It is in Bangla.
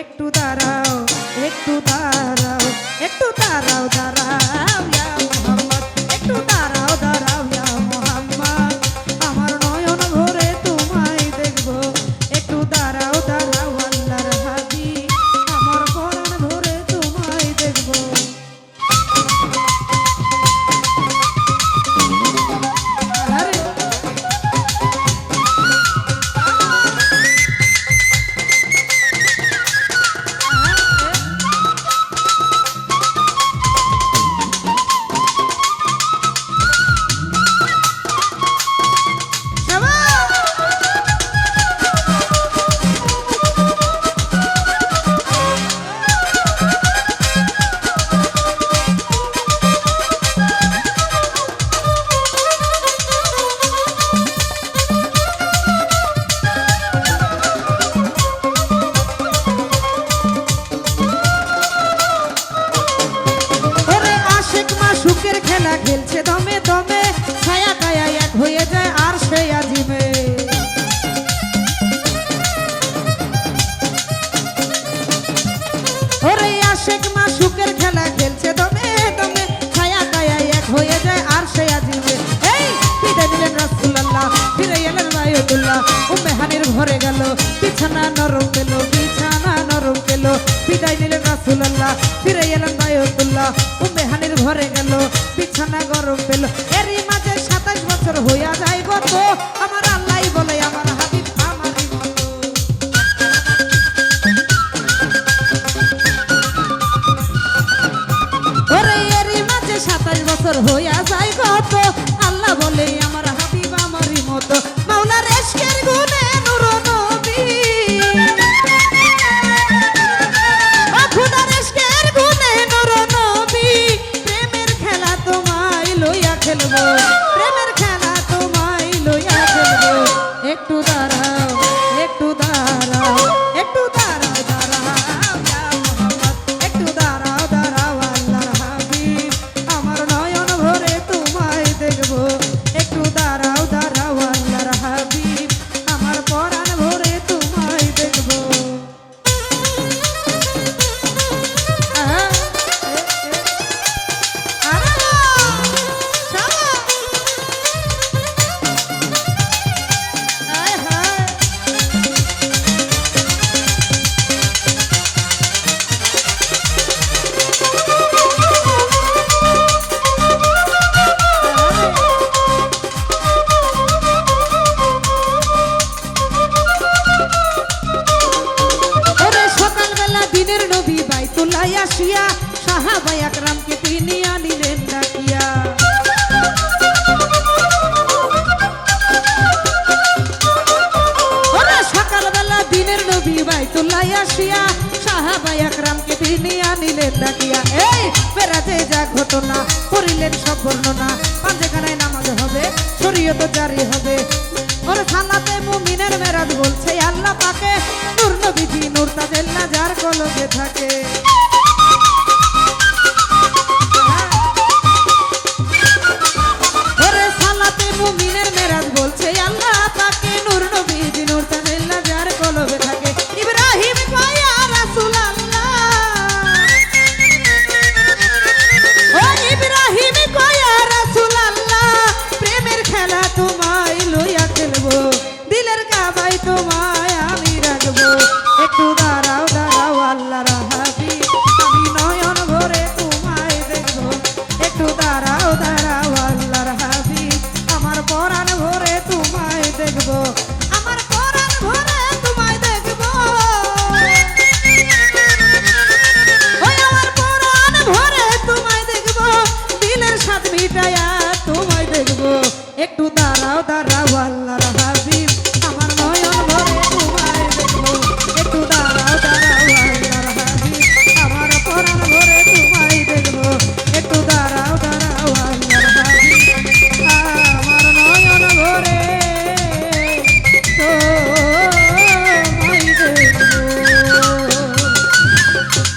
একটু দাঁড়াও একটু দাঁড়াও। এলেন বায়তুল্লাহ উম্মে হানির ঘরে গেল, বিছানা নরম পেল, বিছানা নরম পেল। বিদায় নিলেন রাসূলুল্লাহ ফিরে এলেন বায়তুল্লাহ উম্মে হানির ঘরে গেল, বিছানা গরম পেল। এরই মাঝে সাতাশ বছর হইয়া যায় গত, আমার আল্লাহ বলে, আমার হাবিব আমারই এরই মাঝে সাতাশ বছর হইয়া একটু দিনের নবী বাইতুল্লাহ আসিয়া সাহাবাই আকরামকে তিনি আনিলেন ডাকিয়া। আসিয়া সাহাবাই আকরামকে তিনি আনিলেন ডাকিয়া। এই, বেড়াতে ঘটনা সব নামাজ হবে হবে। বলছে, আল্লাহ পাকে যার কলবে থাকে একটু দাঁড়াও দাঁড়াও আল্লাহর হাবিব।